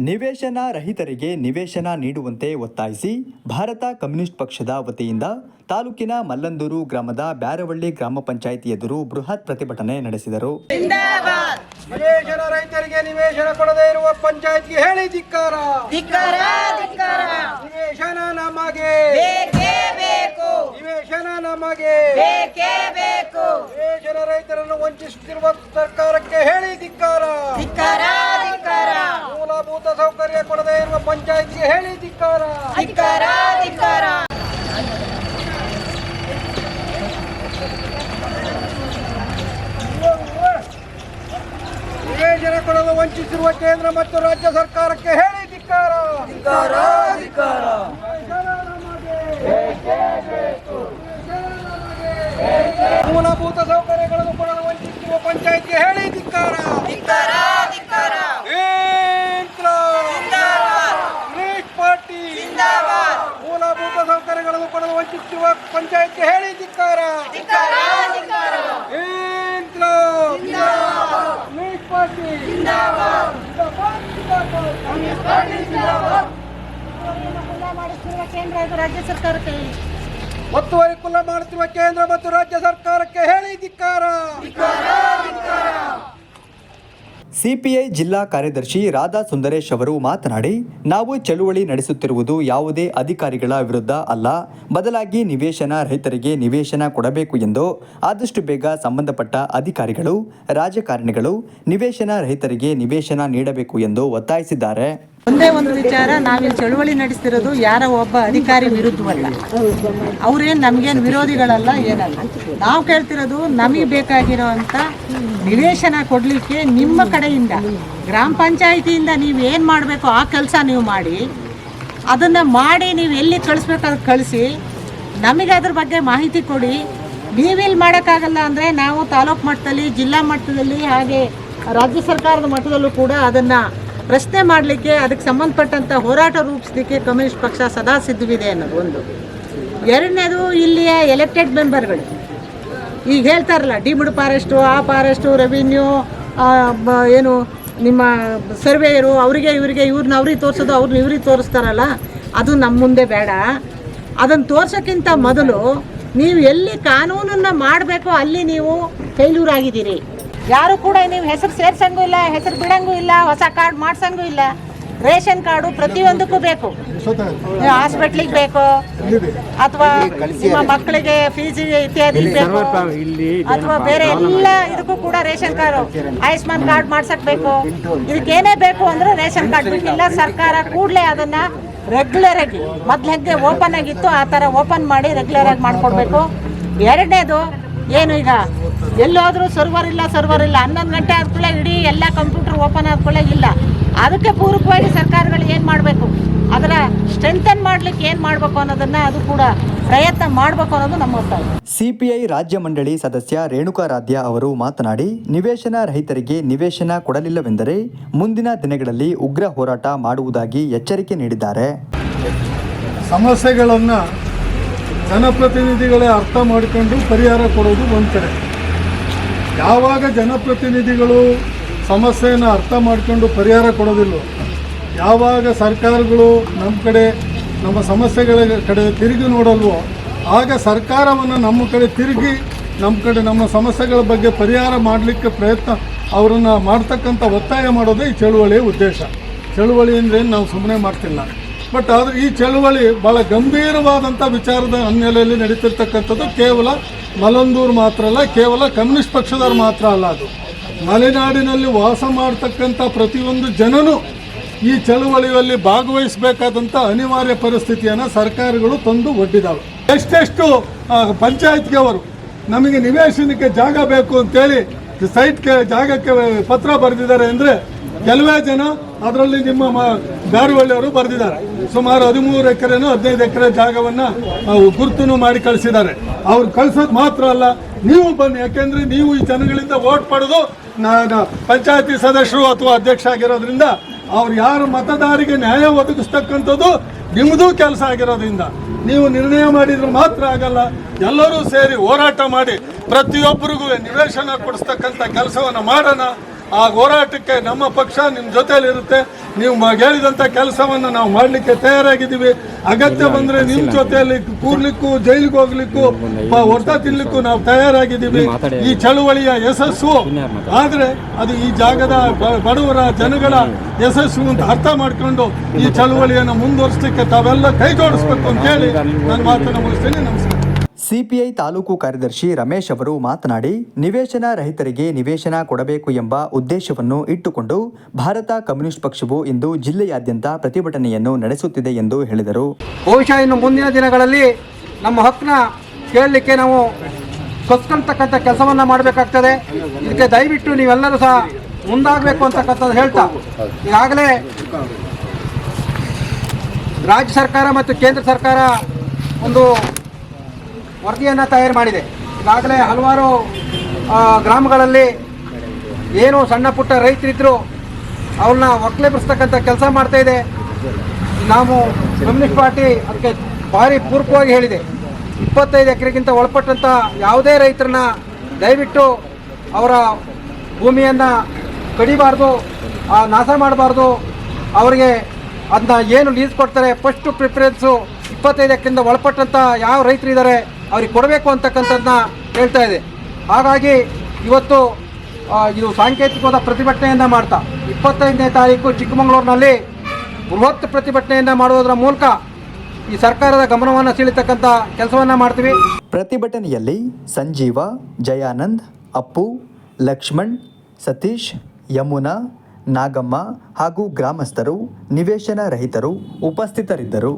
ನಿವೇಶನ ರಹಿತರಿಗೆ ನಿವೇಶನ ನೀಡುವಂತೆ ಒತ್ತಾಯಿಸಿ ಭಾರತ ಕಮ್ಯುನಿಸ್ಟ್ ಪಕ್ಷದ ವತಿಯಿಂದ ತಾಲೂಕಿನ ಮಲ್ಲಂದೂರು ಗ್ರಾಮದ ಬ್ಯಾರವಳ್ಳಿ ಗ್ರಾಮ ಪಂಚಾಯಿತಿ ಎದುರು ಬೃಹತ್ ಪ್ರತಿಭಟನೆ ನಡೆಸಿದರು. ನಿವೇಶನ ರೈತರಿಗೆ ನಿವೇಶನ ಕೊಡದೇ ಇರುವ ಪಂಚಾಯತ್ಗೆ ಹೇಳಿ ಧಿಕ್ಕಾರ! ನಿವೇಶನ ನಮಗೆ! ನಿವೇಶನ ನಮಗೆ! ನಿವೇಶನ ರೈತರನ್ನು ವಂಚಿಸುತ್ತಿರುವ ಸರ್ಕಾರಕ್ಕೆ ಹೇಳಿ ಧಿಕ್ಕಾರ! ಸೌಕರ್ಯ ಕೊಡದೇ ಇರುವ ಪಂಚಾಯತ್ಗೆ ಹೇಳಿ ಧಿಕ್ಕಾರ. ಧಿಕ್ಕಾರ ಧಿಕ್ಕಾರ. ನಿವೇಶನ ಕೊಡಲು ವಂಚಿಸಿರುವ ಕೇಂದ್ರ ಮತ್ತು ರಾಜ್ಯ ಸರ್ಕಾರಕ್ಕೆ ಹೇಳಿ ಧಿಕ್ಕಾರ. ಧಿಕ್ಕಾರ ಧಿಕ್ಕಾರ. ಮೂಲಭೂತ ಸೌಕರ್ಯಗಳನ್ನು ಕೊಡಲು ವಂಚಿಸಿರುವ ಪಂಚಾಯತ್ಗೆ ಹೇಳಿ ಧಿಕ್ಕಾರ. ಧಿಕ್ಕಾರ ಗ್ರೀಟ್ ಪಾರ್ಟಿ ಜಿಂದಾಬಾದ್ ಮೂಲಭೂತ ಸೌಕರ್ಯಗಳನ್ನು ಕೊಡಲು ವಂಚಿಸುವ ಪಂಚಾಯತ್ಗೆ ಹೇಳಿ ಧಿಕ್ಕಾರ. ಮಾಡಿಸ್ತಿರುವ ಕೇಂದ್ರ ಹಾಗೂ ರಾಜ್ಯ ಸರ್ಕಾರಕ್ಕೆ ಹೇಳಿ ಒತ್ತುವರಿ ಕುಲ್ಲ ಮಾಡುತ್ತಿರುವ ಕೇಂದ್ರ ಮತ್ತು ರಾಜ್ಯ ಸರ್ಕಾರಕ್ಕೆ ಹೇಳಿ ಧಿಕ್ಕಾರ. ಸಿಪಿಐ ಜಿಲ್ಲಾ ಕಾರ್ಯದರ್ಶಿ ರಾಧಾ ಸುಂದರೇಶ್ ಅವರು ಮಾತನಾಡಿ, ನಾವು ಚಳುವಳಿ ನಡೆಸುತ್ತಿರುವುದು ಯಾವುದೇ ಅಧಿಕಾರಿಗಳ ವಿರುದ್ಧ ಅಲ್ಲ. ಬದಲಾಗಿ ನಿವೇಶನ ರೈತರಿಗೆ ನಿವೇಶನ ಕೊಡಬೇಕು ಎಂದು ಆದಷ್ಟು ಬೇಗ ಸಂಬಂಧಪಟ್ಟ ಅಧಿಕಾರಿಗಳು, ರಾಜಕಾರಣಿಗಳು ನಿವೇಶನ ರೈತರಿಗೆ ನಿವೇಶನ ನೀಡಬೇಕು ಎಂದು ಒತ್ತಾಯಿಸಿದ್ದಾರೆ. ಒಂದೇ ಒಂದು ವಿಚಾರ, ನಾವಿಲ್ಲಿ ಚಳುವಳಿ ನಡೆಸ್ತಿರೋದು ಯಾರ ಒಬ್ಬ ಅಧಿಕಾರಿ ವಿರುದ್ಧವಲ್ಲ. ಅವ್ರೇನು ನಮ್ಗೇನು ವಿರೋಧಿಗಳಲ್ಲ, ಏನಲ್ಲ. ನಾವು ಕೇಳ್ತಿರೋದು ನಮಗೆ ಬೇಕಾಗಿರೋ ಅಂತ ನಿವೇಶನ ಕೊಡಲಿಕ್ಕೆ ನಿಮ್ಮ ಕಡೆಯಿಂದ, ಗ್ರಾಮ ಪಂಚಾಯಿತಿಯಿಂದ ನೀವು ಏನು ಮಾಡಬೇಕು ಆ ಕೆಲಸ ನೀವು ಮಾಡಿ, ಅದನ್ನು ಮಾಡಿ ನೀವು ಎಲ್ಲಿ ಕಳಿಸ್ಬೇಕಾದ್ರೆ ಕಳಿಸಿ, ನಮಗೆ ಅದ್ರ ಬಗ್ಗೆ ಮಾಹಿತಿ ಕೊಡಿ. ನೀವಿಲ್ಲಿ ಮಾಡೋಕ್ಕಾಗಲ್ಲ ಅಂದರೆ ನಾವು ತಾಲೂಕು ಮಟ್ಟದಲ್ಲಿ, ಜಿಲ್ಲಾ ಮಟ್ಟದಲ್ಲಿ, ಹಾಗೆ ರಾಜ್ಯ ಸರ್ಕಾರದ ಮಟ್ಟದಲ್ಲೂ ಕೂಡ ಅದನ್ನು ಪ್ರಶ್ನೆ ಮಾಡಲಿಕ್ಕೆ ಅದಕ್ಕೆ ಸಂಬಂಧಪಟ್ಟಂಥ ಹೋರಾಟ ರೂಪಿಸಲಿಕ್ಕೆ ಕಮ್ಯುನಿಸ್ಟ್ ಪಕ್ಷ ಸದಾ ಸಿದ್ಧವಿದೆ ಅನ್ನೋದು ಒಂದು. ಎರಡನೇದು ಇಲ್ಲಿಯ ಎಲೆಕ್ಟೆಡ್ ಮೆಂಬರ್ಗಳು ಈಗ ಹೇಳ್ತಾರಲ್ಲ ಡಿಮ್ಡ್ ಫಾರೆಸ್ಟು ಆ ಫಾರೆಸ್ಟು ರೆವಿನ್ಯೂ ಏನು, ನಿಮ್ಮ ಸರ್ವೇಯರು, ಅವರಿಗೆ ಇವರಿಗೆ ಇವ್ರನ್ನ ಅವ್ರಿಗೆ ತೋರಿಸೋದು ಅವ್ರನ್ನ ಇವ್ರಿಗೆ ತೋರಿಸ್ತಾರಲ್ಲ, ಅದು ನಮ್ಮ ಮುಂದೆ ಬೇಡ. ಅದನ್ನು ತೋರ್ಸೋಕ್ಕಿಂತ ಮೊದಲು ನೀವು ಎಲ್ಲಿ ಕಾನೂನನ್ನು ಮಾಡಬೇಕೋ ಅಲ್ಲಿ ನೀವು ಫೇಲ್ಯೂರ್ ಆಗಿದ್ದೀರಿ. ಯಾರು ಕೂಡ ನೀವು ಹೆಸರು ಸೇರ್ಸಂಗೂ ಇಲ್ಲ ಹೆಸರು ಬಿಡಂಗೂ ಇಲ್ಲ ಹೊಸ ಕಾರ್ಡ್ ಮಾಡ್ಸಂಗೂ ಇಲ್ಲ. ರೇಷನ್ ಕಾರ್ಡು ಪ್ರತಿಯೊಂದಕ್ಕೂ ಬೇಕು. ಹಾಸ್ಪಿಟ್ಲಿಗೆ ಬೇಕು. ಅಥವಾ ನಿಮ್ಮ ಮಕ್ಕಳಿಗೆ ಫೀಸ್ ಇತ್ಯಾದಿ ಬೇಕು. ಅಥವಾ ಬೇರೆ ಎಲ್ಲ ಇದಕ್ಕೂ ಕೂಡ ರೇಷನ್ ಕಾರ್ಡ್ ಆಯುಷ್ಮಾನ್ ಕಾರ್ಡ್ ಮಾಡ್ಸಕ್ ಬೇಕು. ಇದಕ್ಕೇನೇ ಬೇಕು ಅಂದ್ರೆ ರೇಷನ್ ಕಾರ್ಡ್ ಬೇಕಿಲ್ಲ ಸರ್ಕಾರ ಕೂಡಲೇ ಅದನ್ನ ರೆಗ್ಯುಲರ್ ಆಗಿ ಮೊದ್ಲು ಹೆಂಗೆ ಓಪನ್ ಆಗಿತ್ತು ಆ ಥರ ಓಪನ್ ಮಾಡಿ ರೆಗ್ಯುಲರ್ ಆಗಿ ಮಾಡ್ಕೊಡ್ಬೇಕು. ಎರಡನೇದು ಏನು ಈಗ? ಎಲ್ಲೋದ್ರೂ ಸರ್ವರ್ ಇಲ್ಲ ಸರ್ವರ್ ಇಲ್ಲ. ಹನ್ನೊಂದು ಗಂಟೆ ಆದ್ಕೊಳ್ಳೆ ಇಡೀ ಎಲ್ಲ ಕಂಪ್ಯೂಟರ್ ಓಪನ್ ಆದ್ಕೊಳ್ಳೆ ಇಲ್ಲ. ಅದಕ್ಕೆ ಪೂರಕವಾಗಿ ಸರ್ಕಾರಗಳು ಏನು ಮಾಡಬೇಕು? ಅದರ ಸ್ಟ್ರೆಂಥನ್ ಮಾಡ್ಲಿಕ್ಕೆ ಏನು ಮಾಡಬೇಕು ಅನ್ನೋದನ್ನು ಅದು ಕೂಡ ಪ್ರಯತ್ನ ಮಾಡಬೇಕು ಅನ್ನೋದು ನಮ್ಮ ಒತ್ತಾಯ. ಸಿಪಿಐ ರಾಜ್ಯ ಮಂಡಳಿ ಸದಸ್ಯ ರೇಣುಕಾರಾಧ್ಯ ಅವರು ಮಾತನಾಡಿ ನಿವೇಶನ ರಹಿತರಿಗೆ ನಿವೇಶನ ಕೊಡಲಿಲ್ಲವೆಂದರೆ ಮುಂದಿನ ದಿನಗಳಲ್ಲಿ ಉಗ್ರ ಹೋರಾಟ ಮಾಡುವುದಾಗಿ ಎಚ್ಚರಿಕೆ ನೀಡಿದ್ದಾರೆ. ಸಮಸ್ಯೆಗಳನ್ನು ಜನಪ್ರತಿನಿಧಿಗಳೇ ಅರ್ಥ ಮಾಡಿಕೊಂಡು ಪರಿಹಾರ ಕೊಡೋದು ಒಂದು ಕಡೆ. ಯಾವಾಗ ಜನಪ್ರತಿನಿಧಿಗಳು ಸಮಸ್ಯೆಯನ್ನು ಅರ್ಥ ಮಾಡಿಕೊಂಡು ಪರಿಹಾರ ಕೊಡೋದಿಲ್ಲ ಯಾವಾಗ ಸರ್ಕಾರಗಳು ನಮ್ಮ ಕಡೆ, ನಮ್ಮ ಸಮಸ್ಯೆಗಳ ಕಡೆ ತಿರುಗಿ ನೋಡಲ್ವೋ, ಆಗ ಸರ್ಕಾರವನ್ನು ನಮ್ಮ ಕಡೆ ತಿರುಗಿ ನಮ್ಮ ಕಡೆ ನಮ್ಮ ಸಮಸ್ಯೆಗಳ ಬಗ್ಗೆ ಪರಿಹಾರ ಮಾಡಲಿಕ್ಕೆ ಪ್ರಯತ್ನ ಅವರನ್ನು ಮಾಡ್ತಕ್ಕಂಥ ಒತ್ತಾಯ ಮಾಡೋದೇ ಈ ಚಳುವಳಿಯ ಉದ್ದೇಶ. ಚಳುವಳಿ ಅಂದ್ರೇನು ನಾವು ಸುಮ್ಮನೆ ಮಾಡ್ತಿಲ್ಲ. ಬಟ್ ಆದರೆ ಈ ಚಳುವಳಿ ಭಾಳ ಗಂಭೀರವಾದಂಥ ವಿಚಾರದ ಹಿನ್ನೆಲೆಯಲ್ಲಿ ನಡೀತಿರ್ತಕ್ಕಂಥದ್ದು ಕೇವಲ ಮಲಂದೂರು ಮಾತ್ರ ಅಲ್ಲ, ಕೇವಲ ಕಮ್ಯುನಿಸ್ಟ್ ಪಕ್ಷದವ್ರು ಮಾತ್ರ ಅಲ್ಲ ಅದು. ಮಲೆನಾಡಿನಲ್ಲಿ ವಾಸ ಮಾಡ್ತಕ್ಕಂಥ ಪ್ರತಿಯೊಂದು ಜನನೂ ಈ ಚಳುವಳಿಯಲ್ಲಿ ಭಾಗವಹಿಸಬೇಕಾದಂಥ ಅನಿವಾರ್ಯ ಪರಿಸ್ಥಿತಿಯನ್ನು ಸರ್ಕಾರಗಳು ತಂದು ಒಡ್ಡಿದಾವೆ. ಎಷ್ಟೆಷ್ಟು ಪಂಚಾಯತ್ಗೆ ನಮಗೆ ನಿವೇಶನಕ್ಕೆ ಜಾಗ ಬೇಕು ಅಂತೇಳಿ ಸೈಟ್ಗೆ ಜಾಗಕ್ಕೆ ಪತ್ರ ಬರೆದಿದ್ದಾರೆ ಅಂದರೆ, ಕೆಲವೇ ಜನ ಅದರಲ್ಲಿ ನಿಮ್ಮ ಮ ಬ್ಯಾರವಳ್ಳಿಯವರು ಬರೆದಿದ್ದಾರೆ. ಸುಮಾರು ಹದಿಮೂರು ಎಕರೆನೋ ಹದಿನೈದು ಎಕರೆ ಜಾಗವನ್ನು ಗುರುತನ್ನು ಮಾಡಿ ಕಳಿಸಿದ್ದಾರೆ. ಅವ್ರು ಕಳ್ಸೋದು ಮಾತ್ರ ಅಲ್ಲ, ನೀವು ಬನ್ನಿ. ಯಾಕೆಂದ್ರೆ ನೀವು ಈ ಜನಗಳಿಂದ ವೋಟ್ ಪಡೆದು ಪಂಚಾಯತಿ ಸದಸ್ಯರು ಅಥವಾ ಅಧ್ಯಕ್ಷ ಆಗಿರೋದ್ರಿಂದ ಅವ್ರು ಯಾರು ಮತದಾರಿಗೆ ನ್ಯಾಯ ಒದಗಿಸ್ತಕ್ಕಂಥದ್ದು ನಿಮ್ಮದು ಕೆಲಸ ಆಗಿರೋದ್ರಿಂದ. ನೀವು ನಿರ್ಣಯ ಮಾಡಿದ್ರೆ ಮಾತ್ರ ಆಗಲ್ಲ. ಎಲ್ಲರೂ ಸೇರಿ ಹೋರಾಟ ಮಾಡಿ ಪ್ರತಿಯೊಬ್ಬರಿಗೂ ನಿವೇಶನ ಕೊಡಿಸ್ತಕ್ಕಂಥ ಕೆಲಸವನ್ನು ಮಾಡೋಣ. ಆ ಹೋರಾಟಕ್ಕೆ ನಮ್ಮ ಪಕ್ಷ ನಿಮ್ಮ ಜೊತೆಯಲ್ಲಿರುತ್ತೆ. ನೀವು ಹೇಳಿದಂಥ ಕೆಲಸವನ್ನು ನಾವು ಮಾಡಲಿಕ್ಕೆ ತಯಾರಾಗಿದ್ದೀವಿ. ಅಗತ್ಯ ಬಂದರೆ ನಿಮ್ಮ ಜೊತೆಯಲ್ಲಿ ಕೂರ್ಲಿಕ್ಕೂ ಜೈಲಿಗೆ ಹೋಗ್ಲಿಕ್ಕೂ ಹೊರತ ತಿನ್ಲಿಕ್ಕೂ ನಾವು ತಯಾರಾಗಿದ್ದೀವಿ. ಈ ಚಳುವಳಿಯ ಯಶಸ್ಸು. ಆದರೆ ಅದು ಈ ಜಾಗದ ಬಡವರ ಜನಗಳ ಯಶಸ್ಸು ಅಂತ ಅರ್ಥ ಮಾಡ್ಕೊಂಡು ಈ ಚಳುವಳಿಯನ್ನು ಮುಂದುವರಿಸಲಿಕ್ಕೆ ತಾವೆಲ್ಲ ಕೈ ಜೋಡಿಸ್ಬೇಕು ಅಂತ ಹೇಳಿ ನಾನು ಮಾತನ್ನು ಮುಗಿಸ್ತೇನೆ. ನಮಸ್ಕಾರ. ಸಿಪಿಐ ತಾಲೂಕು ಕಾರ್ಯದರ್ಶಿ ರಮೇಶ್ ಅವರು ಮಾತನಾಡಿ, ನಿವೇಶನ ರಹಿತರಿಗೆ ನಿವೇಶನ ಕೊಡಬೇಕು ಎಂಬ ಉದ್ದೇಶವನ್ನು ಇಟ್ಟುಕೊಂಡು ಭಾರತ ಕಮ್ಯುನಿಸ್ಟ್ ಪಕ್ಷವು ಇಂದು ಜಿಲ್ಲೆಯಾದ್ಯಂತ ಪ್ರತಿಭಟನೆಯನ್ನು ನಡೆಸುತ್ತಿದೆ ಎಂದು ಹೇಳಿದರು. ಬಹುಶಃ ಇನ್ನು ಮುಂದಿನ ದಿನಗಳಲ್ಲಿ ನಮ್ಮ ಹಕ್ಕನ್ನ ಕೇಳಲಿಕ್ಕೆ ನಾವು ಕಸ್ಕೊಳ್ತಕ್ಕಂಥ ಕೆಲಸವನ್ನು ಮಾಡಬೇಕಾಗ್ತದೆ. ಇದಕ್ಕೆ ದಯವಿಟ್ಟು ನೀವೆಲ್ಲರೂ ಸಹ ಮುಂದಾಗಬೇಕು ಅಂತಕ್ಕಂಥದ್ದು ಹೇಳ್ತಾ. ಈಗಾಗಲೇ ರಾಜ್ಯ ಸರ್ಕಾರ ಮತ್ತು ಕೇಂದ್ರ ಸರ್ಕಾರ ಒಂದು ವರದಿಯನ್ನು ತಯಾರು ಮಾಡಿದೆ. ಈಗಾಗಲೇ ಹಲವಾರು ಗ್ರಾಮಗಳಲ್ಲಿ ಏನು ಸಣ್ಣ ಪುಟ್ಟ ರೈತರಿದ್ದರು ಅವ್ರನ್ನ ಒಕ್ಕಲೆಬ್ರಿಸ್ತಕ್ಕಂಥ ಕೆಲಸ ಮಾಡ್ತಾ ಇದೆ. ನಾವು ಕಮ್ಯುನಿಸ್ಟ್ ಪಾರ್ಟಿ ಅದಕ್ಕೆ ಭಾರಿ ಪೂರ್ವಕವಾಗಿ ಹೇಳಿದೆ. ಇಪ್ಪತ್ತೈದು ಎಕರೆಗಿಂತ ಒಳಪಟ್ಟಂಥ ಯಾವುದೇ ರೈತರನ್ನ ದಯವಿಟ್ಟು ಅವರ ಭೂಮಿಯನ್ನು ಕಡಿಬಾರ್ದು ನಾಶ ಮಾಡಬಾರ್ದು. ಅವರಿಗೆ ಅದನ್ನ ಏನು ಲೀಸ್ ಕೊಡ್ತಾರೆ ಫಸ್ಟು ಪ್ರಿಫರೆನ್ಸು ಇಪ್ಪತ್ತೈದು ಎಕರೆಯಿಂದ ಒಳಪಟ್ಟಂಥ ಯಾವ ರೈತರಿದ್ದಾರೆ ಅವ್ರಿಗೆ ಕೊಡಬೇಕು ಅಂತಕ್ಕಂಥದ್ದನ್ನ ಹೇಳ್ತಾ ಇದೆ. ಹಾಗಾಗಿ ಇವತ್ತು ಇದು ಸಾಂಕೇತಿಕವಾದ ಪ್ರತಿಭಟನೆಯನ್ನು ಮಾಡ್ತಾ, ಇಪ್ಪತ್ತೈದನೇ ತಾರೀಕು ಚಿಕ್ಕಮಗಳೂರಿನಲ್ಲಿ ಬೃಹತ್ ಪ್ರತಿಭಟನೆಯನ್ನು ಮಾಡುವುದರ ಮೂಲಕ ಈ ಸರ್ಕಾರದ ಗಮನವನ್ನು ಸೆಳೀತಕ್ಕಂಥ ಕೆಲಸವನ್ನು ಮಾಡ್ತೀವಿ. ಪ್ರತಿಭಟನೆಯಲ್ಲಿ ಸಂಜೀವ, ಜಯಾನಂದ್, ಅಪ್ಪು, ಲಕ್ಷ್ಮಣ್, ಸತೀಶ್, ಯಮುನಾ, ನಾಗಮ್ಮ ಹಾಗೂ ಗ್ರಾಮಸ್ಥರು, ನಿವೇಶನ ರಹಿತರು ಉಪಸ್ಥಿತರಿದ್ದರು.